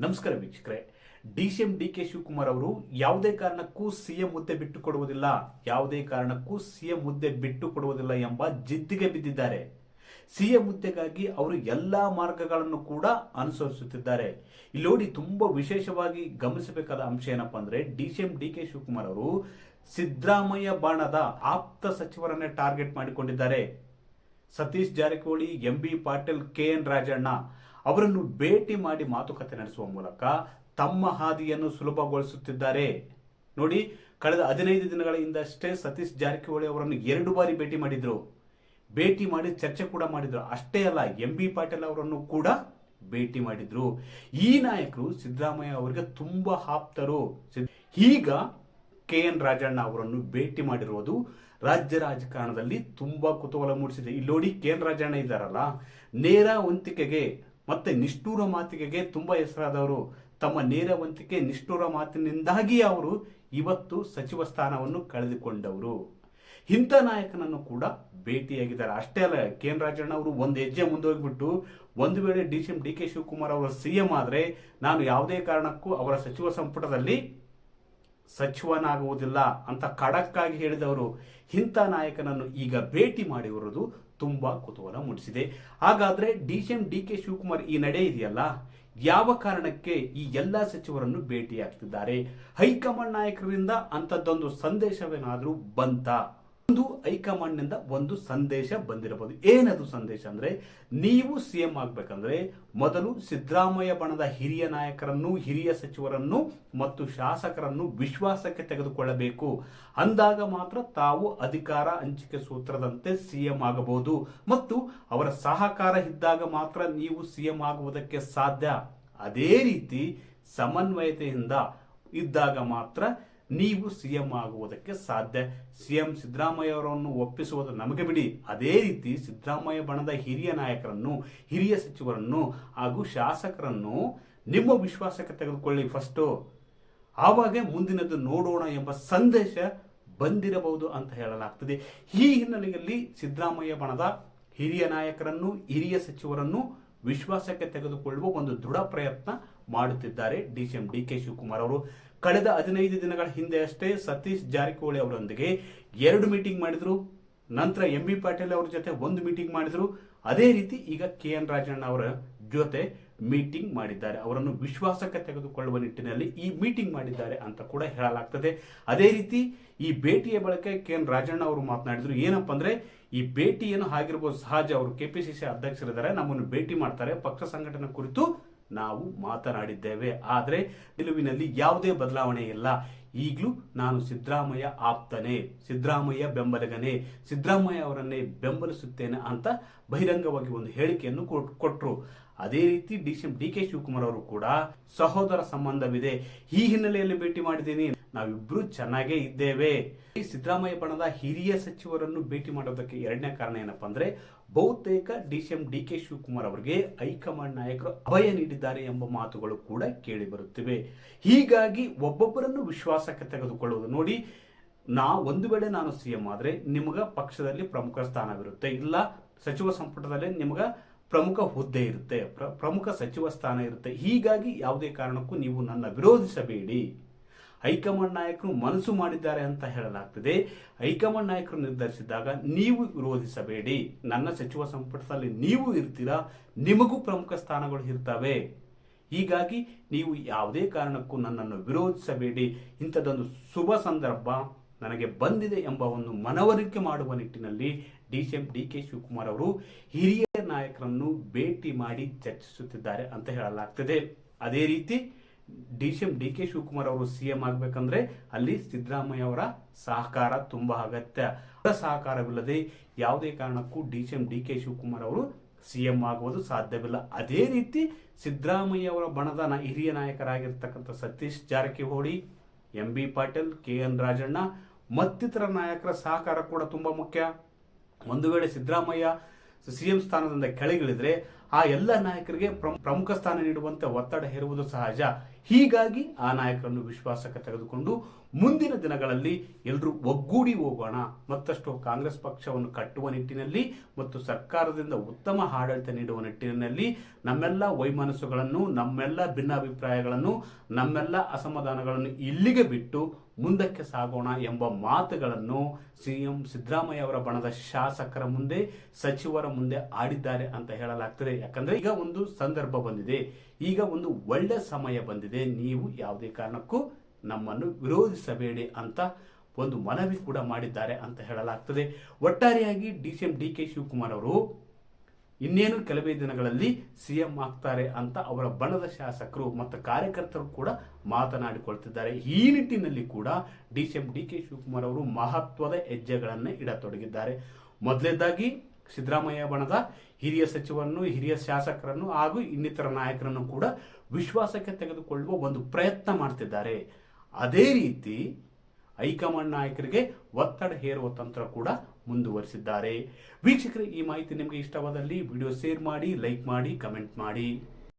ನಮಸ್ಕಾರ ವೀಕ್ಷಕರೇ. D C M D K Shivakumar ಅವರು ಯಾವುದೇ ಕಾರಣಕ್ಕೂ ಸಿಎಂ ಹುದ್ದೆ ಬಿಟ್ಟು ಕೊಡುವುದಿಲ್ಲ ಯಾವುದೇ ಕಾರಣಕ್ಕೂ ಸಿಎಂ ಹುದ್ದೆ ಬಿಟ್ಟು ಕೊಡುವುದಿಲ್ಲ ಎಂಬ ಜಿದ್ದಿಗೆ ಬಿದ್ದಿದ್ದಾರೆ. ಸಿಎಂ ಹುದ್ದೆಗಾಗಿ ಅವರು ಎಲ್ಲಾ ಮಾರ್ಗಗಳನ್ನು ಕೂಡ ಅನುಸರಿಸುತ್ತಿದ್ದಾರೆ. ಇಲ್ಲಿ ನೋಡಿ, ತುಂಬಾ ವಿಶೇಷವಾಗಿ ಗಮನಿಸಬೇಕಾದ ಅಂಶ ಏನಪ್ಪಾ ಅಂದ್ರೆ D C M D K Shivakumar ಅವರು ಸಿದ್ದರಾಮಯ್ಯ ಬಾಣದ ಆಪ್ತ ಸಚಿವರನ್ನೇ ಟಾರ್ಗೆಟ್ ಮಾಡಿಕೊಂಡಿದ್ದಾರೆ. Satish Jarkiholi, M B Patil, K N Rajanna. ಅವರನ್ನು ಭೇಟಿ ಮಾಡಿ ಮಾತುಕತೆ ನಡೆಸುವ ಮೂಲಕ ತಮ್ಮ ಹಾದಿಯನ್ನು ಸುಲಭಗೊಳಿಸುತ್ತಿದ್ದಾರೆ. ನೋಡಿ, ಕಳೆದ ಹದಿನೈದು ದಿನಗಳ ಹಿಂದಷ್ಟೇ ಸತೀಶ್ ಜಾರಕಿಹೊಳಿ ಅವರನ್ನು ಎರಡು ಬಾರಿ ಭೇಟಿ ಮಾಡಿದ್ರು. ಭೇಟಿ ಮಾಡಿ ಚರ್ಚೆ ಕೂಡ ಮಾಡಿದ್ರು. ಅಷ್ಟೇ ಅಲ್ಲ, ಎಂ ಬಿ ಪಾಟೀಲ್ ಅವರನ್ನು ಕೂಡ ಭೇಟಿ ಮಾಡಿದ್ರು. ಈ ನಾಯಕರು ಸಿದ್ದರಾಮಯ್ಯ ಅವರಿಗೆ ತುಂಬಾ ಆಪ್ತರು. ಈಗ ಕೆ ಎನ್ ರಾಜಣ್ಣ ಅವರನ್ನು ಭೇಟಿ ಮಾಡಿರುವುದು ರಾಜ್ಯ ರಾಜಕಾರಣದಲ್ಲಿ ತುಂಬಾ ಕುತೂಹಲ ಮೂಡಿಸಿದೆ. ಇಲ್ಲಿ ನೋಡಿ, ಕೆ ಎನ್ ರಾಜಣ್ಣ ಇದ್ದಾರಲ್ಲ, ನೇರ ವಂತಿಕೆಗೆ ಮತ್ತೆ ನಿಷ್ಠೂರ ಮಾತಿಗೆಗೆ ತುಂಬಾ ಹೆಸರಾದವರು ತಮ್ಮ ನೇರವಂತಿಕೆ ನಿಷ್ಠೂರ ಮಾತಿನಿಂದಾಗಿ ಅವರು ಇವತ್ತು ಸಚಿವ ಸ್ಥಾನವನ್ನು ಕಳೆದುಕೊಂಡವರು. ಇಂಥ ನಾಯಕನನ್ನು ಕೂಡ ಭೇಟಿಯಾಗಿದ್ದಾರೆ. ಅಷ್ಟೇ ಅಲ್ಲ, ಕೆ ಎನ್ ರಾಜಣ್ಣ ಅವರು ಒಂದು ಹೆಜ್ಜೆ ಮುಂದೋಗಿಬಿಟ್ಟು ಒಂದು ವೇಳೆ D C M D K Shivakumar ಅವರ ಸಿಎಂ ಆದರೆ ನಾನು ಯಾವುದೇ ಕಾರಣಕ್ಕೂ ಅವರ ಸಚಿವ ಸಂಪುಟದಲ್ಲಿ ಸಚಿವನಾಗುವುದಿಲ್ಲ ಅಂತ ಖಡಕ್ಕಾಗಿ ಹೇಳಿದವರು ಇಂಥ ನಾಯಕನನ್ನು ಈಗ ಭೇಟಿ ಮಾಡಿರುವುದು ತುಂಬಾ ಕುತೂಹಲ ಮೂಡಿಸಿದೆ. ಹಾಗಾದ್ರೆ ಡಿ ಡಿ ಕೆ ಶಿವಕುಮಾರ್ ಈ ನಡೆ ಇದೆಯಲ್ಲ? ಯಾವ ಕಾರಣಕ್ಕೆ ಈ ಎಲ್ಲ ಸಚಿವರನ್ನು ಭೇಟಿಯಾಗ್ತಿದ್ದಾರೆ? ಹೈಕಮಾಂಡ್ ನಾಯಕರಿಂದ ಅಂಥದ್ದೊಂದು ಸಂದೇಶವೇನಾದರೂ ಬಂತ? ಒಂದು ಹೈಕಮಾಂಡ್ನಿಂದ ಒಂದು ಸಂದೇಶ ಬಂದಿರಬಹುದು. ಏನದು ಸಂದೇಶ ಅಂದ್ರೆ, ನೀವು ಸಿಎಂ ಆಗ್ಬೇಕಂದ್ರೆ, ಮೊದಲು ಸಿದ್ದರಾಮಯ್ಯ ಬಣದ ಹಿರಿಯ ನಾಯಕರನ್ನು, ಹಿರಿಯ ಸಚಿವರನ್ನು ಮತ್ತು ಶಾಸಕರನ್ನು ವಿಶ್ವಾಸಕ್ಕೆ ತೆಗೆದುಕೊಳ್ಳಬೇಕು. ಅಂದಾಗ ಮಾತ್ರ ತಾವು ಅಧಿಕಾರ ಹಂಚಿಕೆ ಸೂತ್ರದಂತೆ ಸಿಎಂ ಆಗಬಹುದು. ಮತ್ತು ಅವರ ಸಹಕಾರ ಇದ್ದಾಗ ಮಾತ್ರ ನೀವು ಸಿಎಂ ಆಗುವುದಕ್ಕೆ ಸಾಧ್ಯ. ಅದೇ ರೀತಿ ಸಮನ್ವಯತೆಯಿಂದ ಇದ್ದಾಗ ಮಾತ್ರ ನೀವು ಸಿಎಂ ಆಗುವುದಕ್ಕೆ ಸಾಧ್ಯ. ಸಿಎಂ ಸಿದ್ದರಾಮಯ್ಯ ಅವರನ್ನು ಒಪ್ಪಿಸುವುದು ನಮಗೆ ಬಿಡಿ. ಅದೇ ರೀತಿ ಸಿದ್ದರಾಮಯ್ಯ ಬಣದ ಹಿರಿಯ ನಾಯಕರನ್ನು, ಹಿರಿಯ ಸಚಿವರನ್ನು ಹಾಗೂ ಶಾಸಕರನ್ನು ನಿಮ್ಮ ವಿಶ್ವಾಸಕ್ಕೆ ತೆಗೆದುಕೊಳ್ಳಿ ಫಸ್ಟು ಆವಾಗ ಮುಂದಿನದು ನೋಡೋಣ ಎಂಬ ಸಂದೇಶ ಬಂದಿರಬಹುದು ಅಂತ ಹೇಳಲಾಗ್ತದೆ. ಈ ಹಿನ್ನೆಲೆಯಲ್ಲಿ ಸಿದ್ದರಾಮಯ್ಯ ಬಣದ ಹಿರಿಯ ನಾಯಕರನ್ನು, ಹಿರಿಯ ಸಚಿವರನ್ನು ವಿಶ್ವಾಸಕ್ಕೆ ತೆಗೆದುಕೊಳ್ಳುವ ಒಂದು ದೃಢ ಪ್ರಯತ್ನ ಮಾಡುತ್ತಿದ್ದಾರೆ D C M D K Shivakumar ಅವರು. ಕಳೆದ ಹದಿನೈದು ದಿನಗಳ ಹಿಂದೆ ಅಷ್ಟೇ ಸತೀಶ್ ಜಾರಕಿಹೊಳಿ ಅವರೊಂದಿಗೆ ಎರಡು ಮೀಟಿಂಗ್ ಮಾಡಿದ್ರು. ನಂತರ ಎಂ ಬಿ ಪಾಟೀಲ್ ಅವರ ಜೊತೆ ಒಂದು ಮೀಟಿಂಗ್ ಮಾಡಿದ್ರು. ಅದೇ ರೀತಿ ಈಗ ಕೆ ಎನ್ ರಾಜಣ್ಣ ಅವರ ಜೊತೆ ಮೀಟಿಂಗ್ ಮಾಡಿದ್ದಾರೆ. ಅವರನ್ನು ವಿಶ್ವಾಸಕ್ಕೆ ತೆಗೆದುಕೊಳ್ಳುವ ನಿಟ್ಟಿನಲ್ಲಿ ಈ ಮೀಟಿಂಗ್ ಮಾಡಿದ್ದಾರೆ ಅಂತ ಕೂಡ ಹೇಳಲಾಗ್ತದೆ. ಅದೇ ರೀತಿ ಈ ಭೇಟಿಯ ಬಳಿಕ ಕೆ ಎನ್ ರಾಜಣ್ಣ ಅವರು ಮಾತನಾಡಿದ್ರು. ಏನಪ್ಪ ಅಂದ್ರೆ ಈ ಭೇಟಿ ಏನು ಆಗಿರ್ಬೋದು ಸಹಜ ಅವರು ಕೆಪಿಸಿಸಿ ಅಧ್ಯಕ್ಷರಿದ್ದಾರೆ. ನಮ್ಮನ್ನು ಭೇಟಿ ಮಾಡ್ತಾರೆ. ಪಕ್ಷ ಸಂಘಟನೆ ಕುರಿತು ನಾವು ಮಾತನಾಡಿದ್ದೇವೆ. ಆದರೆ ನಿಲುವಿನಲ್ಲಿ ಯಾವುದೇ ಬದಲಾವಣೆ ಇಲ್ಲ. ಈಗಲೂ ನಾನು ಸಿದ್ದರಾಮಯ್ಯ ಆಪ್ತನೇ, ಸಿದ್ದರಾಮಯ್ಯ ಬೆಂಬಲಿಗನೇ, ಸಿದ್ದರಾಮಯ್ಯ ಅವರನ್ನೇ ಬೆಂಬಲಿಸುತ್ತೇನೆ ಅಂತ ಬಹಿರಂಗವಾಗಿ ಒಂದು ಹೇಳಿಕೆಯನ್ನು ಕೊಟ್ಟರು ಅದೇ ರೀತಿ D C D K Shivakumar ಅವರು ಕೂಡ ಸಹೋದರ ಸಂಬಂಧವಿದೆ. ಈ ಹಿನ್ನೆಲೆಯಲ್ಲಿ ಭೇಟಿ ಮಾಡಿದ್ದೀನಿ. ನಾವಿಬ್ರು ಚೆನ್ನಾಗೇ ಇದ್ದೇವೆ. ಈ ಸಿದ್ದರಾಮಯ್ಯ ಬಣದ ಹಿರಿಯ ಸಚಿವರನ್ನು ಭೇಟಿ ಮಾಡೋದಕ್ಕೆ ಎರಡನೇ ಕಾರಣ ಏನಪ್ಪಾ ಅಂದ್ರೆ, ಬಹುತೇಕ D C D K Shivakumar ಅವರಿಗೆ ಹೈಕಮಾಂಡ್ ನಾಯಕರು ಅಭಯ ನೀಡಿದ್ದಾರೆ ಎಂಬ ಮಾತುಗಳು ಕೂಡ ಕೇಳಿ ಬರುತ್ತಿವೆ. ಹೀಗಾಗಿ ಒಬ್ಬೊಬ್ಬರನ್ನು ವಿಶ್ವಾಸಕ್ಕೆ ತೆಗೆದುಕೊಳ್ಳುವುದು ನೋಡಿ, ನಾ ಒಂದು ವೇಳೆ ನಾನು ಸಿಎಂ ಆದರೆ ನಿಮಗ ಪಕ್ಷದಲ್ಲಿ ಪ್ರಮುಖ ಸ್ಥಾನವಿರುತ್ತೆ. ಇಲ್ಲ ಸಚಿವ ಸಂಪುಟದಲ್ಲಿ ನಿಮಗೆ ಪ್ರಮುಖ ಹುದ್ದೆ ಇರುತ್ತೆ. ಪ್ರ- ಪ್ರಮುಖ ಸಚಿವ ಸ್ಥಾನ ಇರುತ್ತೆ. ಹೀಗಾಗಿ ಯಾವುದೇ ಕಾರಣಕ್ಕೂ ನೀವು ನನ್ನ ವಿರೋಧಿಸಬೇಡಿ. ಹೈಕಮಾಂಡ್ ನಾಯಕರು ಮನಸ್ಸು ಮಾಡಿದ್ದಾರೆ ಅಂತ ಹೇಳಲಾಗ್ತದೆ. ಹೈಕಮಾಂಡ್ ನಾಯಕರು ನಿರ್ಧರಿಸಿದಾಗ ನೀವು ವಿರೋಧಿಸಬೇಡಿ. ನನ್ನ ಸಚಿವ ಸಂಪುಟದಲ್ಲಿ ನೀವು ಇರ್ತೀರಾ? ನಿಮಗೂ ಪ್ರಮುಖ ಸ್ಥಾನಗಳು ಇರ್ತವೆ. ಹೀಗಾಗಿ ನೀವು ಯಾವುದೇ ಕಾರಣಕ್ಕೂ ನನ್ನನ್ನು ವಿರೋಧಿಸಬೇಡಿ. ಇಂಥದ್ದೊಂದು ಶುಭ ಸಂದರ್ಭ. ನನಗೆ ಬಂದಿದೆ ಎಂಬ ಒಂದು ಮನವರಿಕೆ ಮಾಡುವ ನಿಟ್ಟಿನಲ್ಲಿ D C M D K Shivakumar ಅವರು ಹಿರಿಯ ನಾಯಕರನ್ನು ಭೇಟಿ ಮಾಡಿ ಚರ್ಚಿಸುತ್ತಿದ್ದಾರೆ ಅಂತ ಹೇಳಲಾಗ್ತದೆ. ಅದೇ ರೀತಿ D C M D K Shivakumar ಅವರು ಸಿಎಂ ಆಗಬೇಕಂದ್ರೆ ಅಲ್ಲಿ ಸಿದ್ದರಾಮಯ್ಯ ಅವರ ಸಹಕಾರ ತುಂಬ ಅಗತ್ಯ. ಅವರ ಸಹಕಾರವಿಲ್ಲದೆ ಯಾವುದೇ ಕಾರಣಕ್ಕೂ D C M D K Shivakumar ಅವರು ಸಿಎಂ ಆಗುವುದು ಸಾಧ್ಯವಿಲ್ಲ. ಅದೇ ರೀತಿ ಸಿದ್ದರಾಮಯ್ಯ ಅವರ ಬಣದ ಹಿರಿಯ ನಾಯಕರಾಗಿರ್ತಕ್ಕಂಥ Satish Jarkiholi, M B Patil, K N Rajanna ಮತ್ತಿತರ ನಾಯಕರ ಸಹಕಾರ ಕೂಡ ತುಂಬಾ ಮುಖ್ಯ. ಒಂದು ವೇಳೆ ಸಿದ್ದರಾಮಯ್ಯ ಸಿಎಂ ಸ್ಥಾನದಿಂದ ಕೆಳಗಿಳಿದ್ರೆ ಆ ಎಲ್ಲ ನಾಯಕರಿಗೆ ಪ್ರಮ್- ಪ್ರಮುಖ ಸ್ಥಾನ ನೀಡುವಂತೆ ಒತ್ತಡ ಹೇರುವುದು ಸಹಜ. ಹೀಗಾಗಿ ಆ ನಾಯಕರನ್ನು ವಿಶ್ವಾಸಕ್ಕೆ ತೆಗೆದುಕೊಂಡು ಮುಂದಿನ ದಿನಗಳಲ್ಲಿ ಎಲ್ಲರೂ ಒಗ್ಗೂಡಿ ಹೋಗೋಣ. ಮತ್ತಷ್ಟು ಕಾಂಗ್ರೆಸ್ ಪಕ್ಷವನ್ನು ಕಟ್ಟುವ ನಿಟ್ಟಿನಲ್ಲಿ ಮತ್ತು ಸರ್ಕಾರದಿಂದ ಉತ್ತಮ ಆಡಳಿತ ನೀಡುವ ನಿಟ್ಟಿನಲ್ಲಿ ನಮ್ಮೆಲ್ಲ ವೈಮನಸ್ಸುಗಳನ್ನು, ನಮ್ಮೆಲ್ಲ ಭಿನ್ನಾಭಿಪ್ರಾಯಗಳನ್ನು, ನಮ್ಮೆಲ್ಲ ಅಸಮಾಧಾನಗಳನ್ನು ಇಲ್ಲಿಗೆ ಬಿಟ್ಟು ಮುಂದಕ್ಕೆ ಸಾಗೋಣ ಎಂಬ ಮಾತುಗಳನ್ನು ಸಿಎಂ ಸಿದ್ದರಾಮಯ್ಯ ಅವರ ಬಣದ ಶಾಸಕರ ಮುಂದೆ, ಸಚಿವರ ಮುಂದೆ ಆಡಿದ್ದಾರೆ ಅಂತ ಹೇಳಲಾಗ್ತದೆ. ಯಾಕಂದ್ರೆ ಈಗ ಒಂದು ಸಂದರ್ಭ ಬಂದಿದೆ. ಈಗ ಒಂದು ಒಳ್ಳೆ ಸಮಯ ಬಂದಿದೆ. ನೀವು ಯಾವುದೇ ಕಾರಣಕ್ಕೂ ನಮ್ಮನ್ನು ವಿರೋಧಿಸಬೇಡಿ ಅಂತ ಒಂದು ಮನವಿ ಕೂಡ ಮಾಡಿದ್ದಾರೆ ಅಂತ ಹೇಳಲಾಗ್ತದೆ. ಒಟ್ಟಾರೆಯಾಗಿ D C M D K Shivakumar ಅವರು ಇನ್ನೇನು ಕೆಲವೇ ದಿನಗಳಲ್ಲಿ ಸಿಎಂ ಆಗ್ತಾರೆ ಅಂತ ಅವರ ಬಣದ ಶಾಸಕರು ಮತ್ತು ಕಾರ್ಯಕರ್ತರು ಕೂಡ ಮಾತನಾಡಿಕೊಳ್ತಿದ್ದಾರೆ. ಈ ನಿಟ್ಟಿನಲ್ಲಿ ಕೂಡ D C M D K Shivakumar ಅವರು ಮಹತ್ವದ ಹೆಜ್ಜೆಗಳನ್ನು ಇಡತೊಡಗಿದ್ದಾರೆ. ಮೊದಲನೇದಾಗಿ ಸಿದ್ದರಾಮಯ್ಯ ಬಣದ ಹಿರಿಯ ಸಚಿವರನ್ನು, ಹಿರಿಯ ಶಾಸಕರನ್ನು ಹಾಗೂ ಇನ್ನಿತರ ನಾಯಕರನ್ನು ಕೂಡ ವಿಶ್ವಾಸಕ್ಕೆ ತೆಗೆದುಕೊಳ್ಳುವ ಒಂದು ಪ್ರಯತ್ನ ಮಾಡ್ತಿದ್ದಾರೆ. ಅದೇ ರೀತಿ ಹೈಕಮಾಂಡ್ ನಾಯಕರಿಗೆ ಒತ್ತಡ ಹೇರುವ ತಂತ್ರ ಕೂಡ ಮುಂದುವರಿಸಿದ್ದಾರೆ. ವೀಕ್ಷಕರೇ, ಈ ಮಾಹಿತಿ ನಿಮಗೆ ಇಷ್ಟವಾದಲ್ಲಿ ವಿಡಿಯೋ ಶೇರ್ ಮಾಡಿ, ಲೈಕ್ ಮಾಡಿ, ಕಮೆಂಟ್ ಮಾಡಿ.